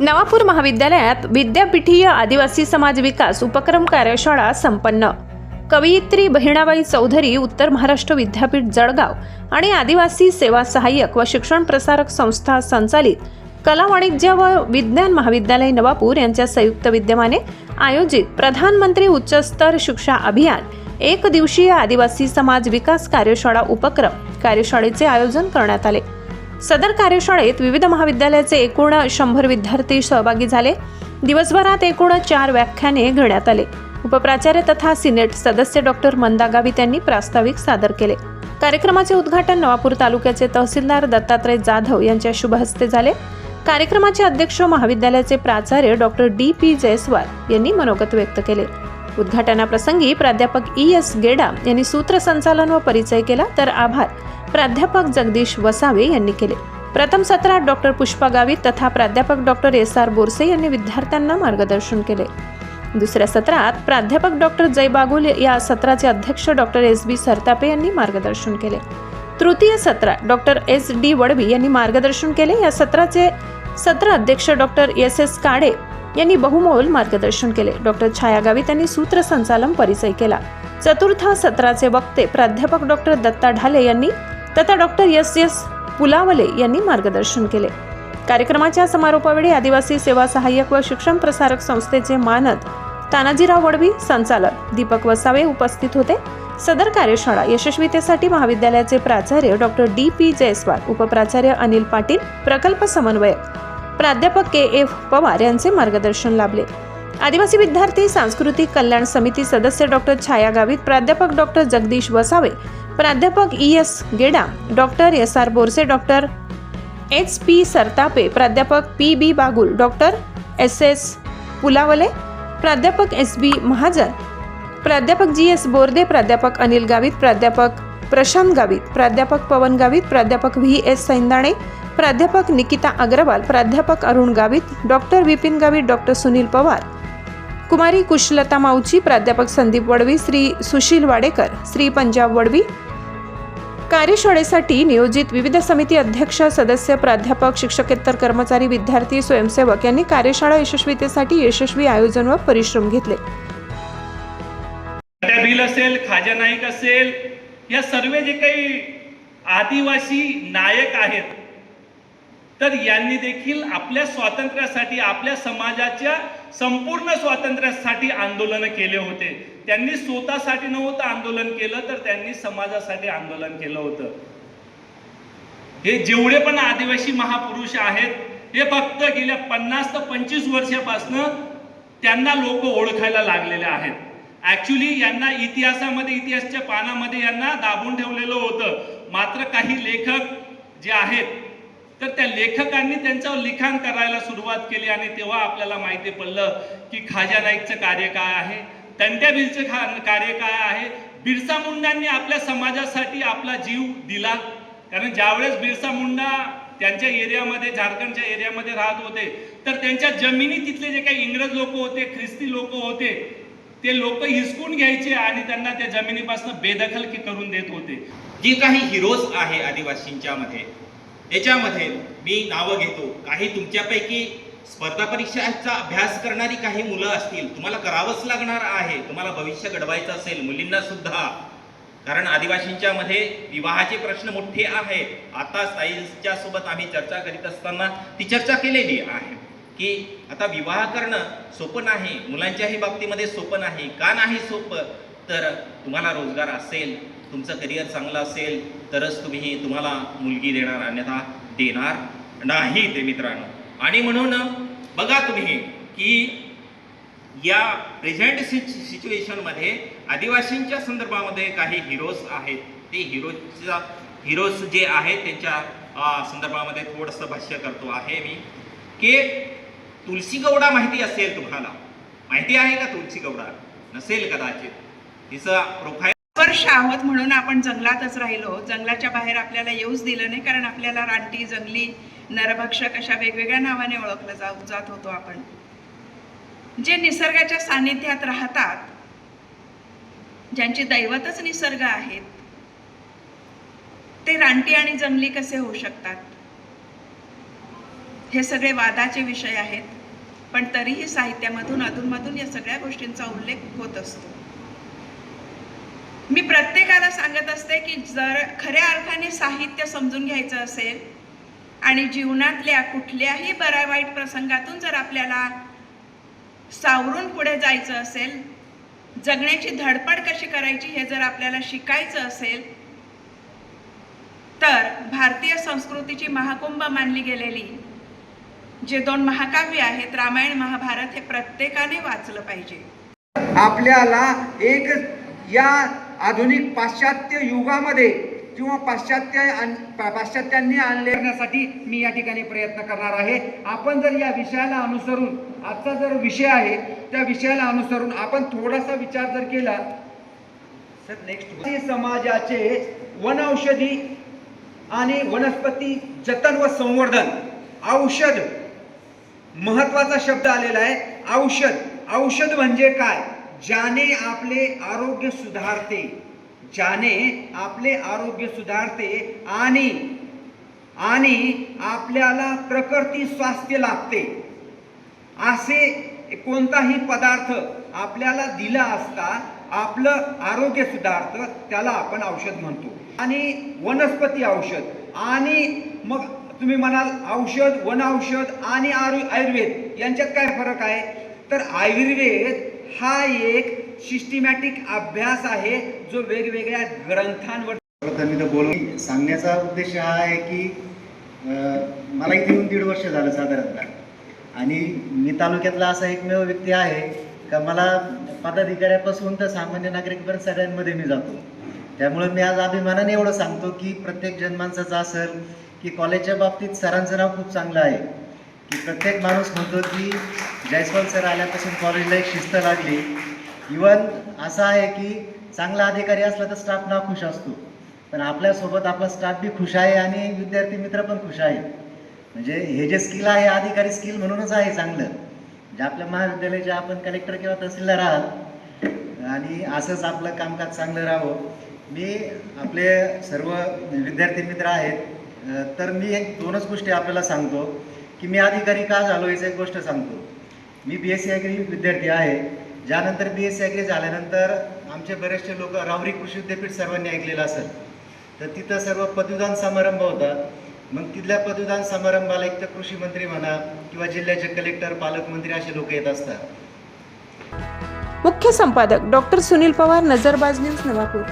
नवापूर महाविद्यालयात विद्यापीठीय आदिवासी समाज विकास उपक्रम कार्यशाळा संपन्न. कवयित्री बहिणाबाई चौधरी उत्तर महाराष्ट्र विद्यापीठ जळगाव आणि आदिवासी सेवा सहाय्यक व शिक्षण प्रसारक संस्था संचालित कला वाणिज्य व विज्ञान महाविद्यालय नवापूर यांच्या संयुक्त विद्यमाने आयोजित प्रधानमंत्री उच्चस्तर शिक्षा अभियान एक दिवसीय आदिवासी समाज विकास कार्यशाळा उपक्रम कार्यशाळेचे आयोजन करण्यात आले. सदर कार्यशाळेत विविध महाविद्यालयाचे एकूण शंभर विद्यार्थी सहभागी झाले. दिवसभरात एकूण चार व्याख्याने घेण्यात आले. उपप्राचार्य तथा सिनेट सदस्य डॉक्टर मंदा गावित यांनी प्रास्ताविक सादर केले. कार्यक्रमाचे उद्घाटन नवापूर तालुक्याचे तहसीलदार दत्तात्रय जाधव यांच्या शुभहस्ते झाले. कार्यक्रमाचे अध्यक्ष महाविद्यालयाचे प्राचार्य डॉक्टर डी पी जयस्वाल यांनी मनोगत व्यक्त केले. उद्घाटनाप्रसंगी प्राध्यापक ई एस गेडा यांनी सूत्रसंचालन व परिचय केला तर आभार. प्राध्यापक जगदीश वसावे यांनी केले. प्रथम सत्रात डॉक्टर पुष्पा गावित तथा प्राध्यापक डॉक्टर एस आर बोरसे यांनी विद्यार्थ्यांना मार्गदर्शन केले. दुसऱ्या सत्रात प्राध्यापक डॉक्टर जय बागुल या सत्राचे अध्यक्ष डॉक्टर एस बी सरतापे यांनी मार्गदर्शन केले. तृतीय सत्रात डॉक्टर एस डी वडवी यांनी मार्गदर्शन केले. या सत्राचे सत्र अध्यक्ष डॉक्टर एस एस काडे यांनी बहुमोल मार्गदर्शन केले. डॉक्टर छाया गावित यांनी सूत्रसंचालन परिचय केला. चतुर्थ सत्राचे वक्ते प्राध्यापक डॉक्टर दत्ता ढाले यांनी तथा डॉक्टर एस एस पुलावले यांनी मार्गदर्शन केले. कार्यक्रमाच्या समारोपावेळी आदिवासी सेवा सहाय्यक व शिक्षण प्रसारक संस्थेचे मानद तानाजीराव वडवी संचालक दीपक वसावे उपस्थित होते. सदर कार्यशाळा यशस्वीतेसाठी महाविद्यालयाचे प्राचार्य डॉक्टर डी पी जयस्वाल उपप्राचार्य अनिल पाटील प्रकल्प समन्वयक प्राध्यापक के. एफ. पवार यांचे मार्गदर्शन लाभले. आदिवासी विद्यार्थी सांस्कृतिक कल्याण समिती सदस्य डॉक्टर छाया गावित प्राध्यापक डॉक्टर जगदीश वसावे प्राध्यापक E. S. Geda doctor S. R. Borse doctor H. P. Sartape प्राध्यापक P. B. Bagul doctor S. S. Pulavale प्राध्यापक एस. बी. महाजन प्राध्यापक जी. एस. बोर्दे प्राध्यापक अनिल गावित प्राध्यापक प्रशांत गावित प्राध्यापक पवन गावित प्राध्यापक व्ही. एस. सैंदाणे प्राध्यापक निकिता अग्रवाल प्राध्यापक अरुण गावित डॉक्टर विपिन गावित डॉक्टर सुनील पवार. कुमारी कुशलता माऊची प्राध्यापक संदीप वडवी श्री सुशील वाडेकर श्री पंजाब वडवी. कार्यशाळेसाठी नियोजित विविध समिती अध्यक्ष सदस्य प्राध्यापक शिक्षकेतर कर्मचारी विद्यार्थी स्वयंसेवक यांनी कार्यशाळा यशस्वीतेसाठी यशस्वी आयोजन व परिश्रम घेतले. असेल खाजा नाईक असेल या सर्व जे काही आदिवासी नायक आहेत तर यांनी देखील आपल्या स्वातंत्र्यासाठी आपल्या समाजाच्या संपूर्ण स्वातंत्र्यासाठी आंदोलन केले होते. त्यांनी स्वतःसाठी नव्हतं आंदोलन केलं तर त्यांनी समाजासाठी आंदोलन केलं होतं. हे जेवढे पण आदिवासी महापुरुष आहेत हे फक्त गेल्या पन्नास ते पंचवीस वर्षापासनं त्यांना लोक ओळखायला लागलेले आहेत. ऍक्च्युली यांना इतिहासामध्ये इतिहासच्या पानामध्ये यांना दाबून ठेवलेलं होतं. मात्र काही लेखक जे आहेत तर त्या लेखकांनी त्यांच्यावर लिखाण करायला सुरुवात केली आणि तेव्हा आपल्याला माहिती पडलं की खाजा नाईकचं कार्य काय आहे तंट्या बिलचं खा कार्य काय आहे बिरसा मुंडांनी आपल्या समाजासाठी आपला जीव दिला. कारण ज्यावेळेस बिरसा मुंडा त्यांच्या एरियामध्ये झारखंडच्या एरियामध्ये राहत होते तर त्यांच्या जमिनी तिथले जे काही इंग्रज लोक होते ख्रिस्ती लोक होते ते लोक हिसकून घ्यायचे आणि त्यांना त्या जमिनीपासून बेदखल करून देत होते. जी काही हिरोज आहे आदिवासींच्या मध्ये याच्यामध्ये मी नावं घेतो. काही तुमच्यापैकी स्पर्धा परीक्षाचा अभ्यास करणारी काही मुलं असतील तुम्हाला करावंच लागणार आहे. तुम्हाला भविष्य घडवायचं असेल मुलींना सुद्धा. कारण आदिवासींच्या मध्ये विवाहाचे प्रश्न मोठे आहेत. आता ताईंच्या सोबत आम्ही चर्चा करीत असताना ती चर्चा केलेली आहे. की आता विवाह करणं सोपं नाही मुलांच्याही बाबतीमध्ये सोपं नाही. का नाही सोपं? तर तुम्हाला रोजगार असेल तुमचं करिअर चांगलं असेल तरच तुम्ही तुम्हाला मुलगी देणार अन्यथा देणार नाही ते मित्रांनो. आणि म्हणून बघा तुम्ही की या प्रेझेंट सिच्युएशनमध्ये आदिवासींच्या संदर्भामध्ये काही हिरोज आहेत. ते हिरोजचा हिरोज जे आहेत त्यांच्या संदर्भामध्ये थोडंसं भाष्य करतो आहे मी. की तुलसी गौडा माहिती असेल तुम्हाला? माहिती आहे का तुलसी गौडा नसेल कदाचित. तिचं प्रोफाईल वर्ष आहोत म्हणून आपण जंगलातच राहिलो. जंगलाच्या बाहेर आपल्याला येऊच दिलं नाही कारण आपल्याला रानटी जंगली नरभक्षक अशा वेगवेगळ्या नावाने ओळखलं जाऊ जात होतो आपण. जे निसर्गाच्या सानिध्यात राहतात ज्यांची दैवतच निसर्ग आहेत ते रानटी आणि जंगली कसे होऊ शकतात? हे सगळे वादाचे विषय आहेत पण तरीही साहित्यामधून अधूनमधून या सगळ्या गोष्टींचा उल्लेख होत असतो. मी प्रत्येकाला सांगत असते की जर खऱ्या अर्थाने साहित्य समजून घ्यायचं असेल आणि जीवनातल्या कुठल्याही बऱ्या वाईट प्रसंगातून जर आपल्याला सावरून पुढे जायचं असेल जगण्याची धडपड कशी करायची हे जर आपल्याला शिकायचं असेल तर भारतीय संस्कृतीची महाकुंभ मानली गेलेली जे दोन महाकाव्य आहेत रामायण महाभारत हे प्रत्येकाने वाचलं पाहिजे. आपल्याला एक या आधुनिक पाश्चात्य युगामध्ये किंवा पाश्चात्य आण- पाश्चात्यांनी आणले करण्यासाठी मी या ठिकाणी प्रयत्न करणार आहे. आपण जर या विषयाला अनुसरून आजचा जर विषय आहे त्या विषयाला अनुसरून आपण थोडासा विचार जर केला सर नेक्स्ट समाजाचे वनौषधी आणि वनस्पती जतन व संवर्धन औषध महत्त्वाचा शब्द आलेला आहे औषध. औषध म्हणजे काय? ज्याने आपले आरोग्य सुधारते ज्याने आपले आरोग्य सुधारते आणि आणि आपल्याला प्रकृती स्वास्थ्य लाभते. असे कोणताही पदार्थ आपल्याला दिला असता आपलं आरोग्य सुधारतं त्याला आपण औषध म्हणतो. आणि वनस्पती औषध आणि मग तुम्ही म्हणाल औषध वनौषध आणि आरु आयुर्वेद यांच्यात काय फरक आहे? तर आयुर्वेद हा एक सिस्टमॅटिक अभ्यास आहे जो वेगवेगळ्या ग्रंथांवर मी तर बोलून सांगण्याचा उद्देश हा आहे की मला इथे येऊन दीड वर्ष झालं साधारणतः. आणि मी तालुक्यातला असा एकमेव व्यक्ती आहे का मला पदाधिकाऱ्यापासून तर सामान्य नागरिकपर्यंत सगळ्यांमध्ये मी जातो. त्यामुळे मी आज अभिमानाने एवढं सांगतो की प्रत्येक जनमानसाचं असेल की कॉलेजच्या बाबतीत सरांचं नाव खूप चांगलं आहे. की प्रत्येक माणूस म्हणतो की जयस्वाल सर आल्यापासून कॉलेजला एक शिस्त लागली. इवन असं आहे की चांगला अधिकारी असला तर स्टाफ ना खुश असतो. पण आपल्यासोबत आपला स्टाफ बी खुश आहे आणि विद्यार्थी मित्र पण खुश आहेत. म्हणजे हे जे स्किल आहे अधिकारी स्किल म्हणूनच आहे चांगलं. म्हणजे आपल्या महाविद्यालयाचे आपण कलेक्टर किंवा तहसीलदार आहात आणि असंच आपलं कामकाज चांगलं राहावं. मी आपले सर्व विद्यार्थी मित्र आहेत तर मी एक दोनच गोष्टी आपल्याला सांगतो. की मी अधिकारी का झालो याचं एक गोष्ट सांगतो. मी बी एस सी ॲग्री विद्यार्थी आहे. ज्यानंतर बी एस सी ॲग्री झाल्यानंतर आमचे बरेचसे लोक रावरी कृषी विद्यापीठ सर्वांनी ऐकलेलं असेल. तर तिथं सर्व पदवीदान समारंभ होता. मग तिथल्या पदवीदान समारंभाला एक तर कृषी मंत्री म्हणा किंवा जिल्ह्याचे कलेक्टर पालकमंत्री असे लोक येत असतात. मुख्य संपादक डॉक्टर सुनील पवार नजरबाज न्यूज नवापूर.